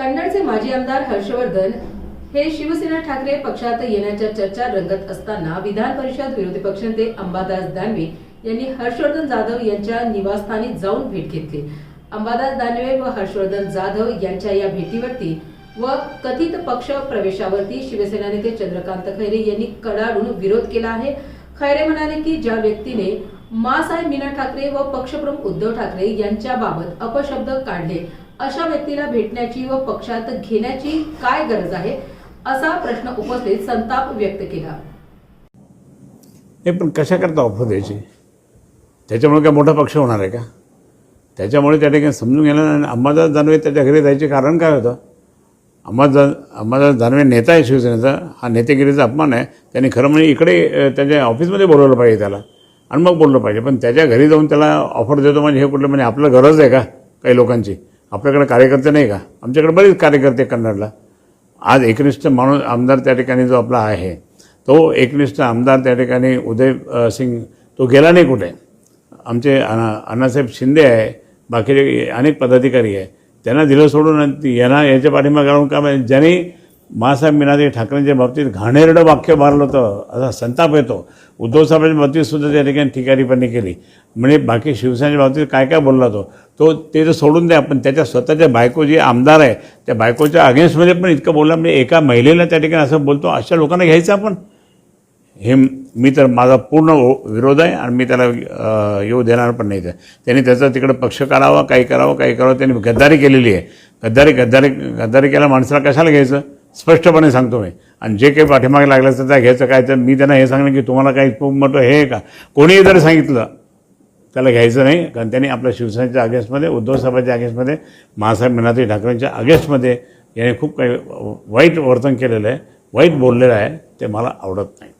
कन्नडचे माजी आमदार हर्षवर्धन हे शिवसेना ठाकरे पक्षात येण्याच्या चर्चा रंगत असताना विधान परिषद विरोधी पक्षनेते अंबादास दानवे यांनी हर्षवर्धन जाधव यांच्या निवासस्थानी जाऊन भेट घेतली. अंबादास दानवे व हर्षवर्धन जाधव यांच्या या भेटीवरती व कथित पक्ष प्रवेशावरती शिवसेना नेते चंद्रकांत खैरे यांनी कडाडून विरोध केला आहे. खैरे म्हणाले की ज्या व्यक्तीने मासाहेब मीना ठाकरे व पक्षप्रमुख उद्धव ठाकरे यांच्याबाबत अपशब्द काढले अशा व्यक्तीला भेटण्याची व पक्षात घेण्याची काय गरज आहे असा प्रश्न उपस्थित संताप व्यक्त केला. नाही पण कशाकरता ऑफर द्यायची? त्याच्यामुळे काय मोठा पक्ष होणार आहे का? त्याच्यामुळे त्या ठिकाणी समजून घ्यायला आणि अंबादास दानवे त्याच्या घरी जायचे कारण काय होतं? अंबादास अंबादास दानवे नेता आहे शिवसेनेचा. हा नेतेगिरीचा अपमान आहे. त्यांनी खरं म्हणजे इकडे त्याच्या ऑफिसमध्ये बोलवलं पाहिजे त्याला. आणि मग बोललं पाहिजे. पण त्याच्या घरी जाऊन त्याला ऑफर देतो म्हणजे हे कुठलं म्हणजे आपलं गरज आहे का? काही लोकांची. आपल्याकडे कार्यकर्ते नाही का? आमच्याकडे बरेच कार्यकर्ते कन्नडला. आज एकनिष्ठ माणूस आमदार त्या ठिकाणी जो आपला आहे तो एकनिष्ठ आमदार त्या ठिकाणी उदय सिंग तो गेला नाही कुठे? आमचे अण्णा अण्णासाहेब शिंदे आहे बाकीचे अनेक पदाधिकारी आहे. त्यांना दिलं सोडून यांना याच्या पाठिंबा राहून का माहिती? ज्यांनी मासाहेब मीनाजी ठाकरेंच्या बाबतीत घाणेरडं वाक्य मारलं होतं असा संताप येतो. उद्धव साहेबांच्या बाबतीत सुद्धा त्या ठिकाणी ठिकाणीपणी केली. म्हणजे बाकी शिवसेनेच्या बाबतीत काय काय बोलला तो? तो ते तर सोडून द्या पण त्याच्या स्वतःच्या बायको जी आमदार आहे त्या बायकोच्या अगेन्स्टमध्ये पण इतकं बोलला म्हणजे एका महिलेला त्या ठिकाणी असं बोलतो अशा लोकांना घ्यायचं आपण? हे मी तर माझा पूर्ण विरोध आहे आणि मी त्याला येऊ देणार पण नाही. त्यांनी त्याचा तिकडं पक्ष काढावा काही करावं काही करावं त्यांनी गद्दारी केलेली आहे. गद्दारी गद्दारी गद्दारी केल्या माणसाला कशाला घ्यायचं? स्पष्टपणे सांगतो मी. आणि जे काही पाठीमागे लागलं तर त्या घ्यायचं काय तर मी त्यांना हे सांगणं की तुम्हाला काही खूप मोठं हे आहे का? कोणीही जरी सांगितलं त्याला घ्यायचं नाही. कारण त्यांनी आपल्या शिवसेनेच्या अगेन्स्टमध्ये उद्धव साहेबांच्या अगेन्स्टमध्ये महासाहेब मीनात्री ठाकरेंच्या अगेन्स्टमध्ये याने खूप काही वाईट वर्तन केलेलं आहे वाईट बोललेलं आहे ते मला आवडत नाही.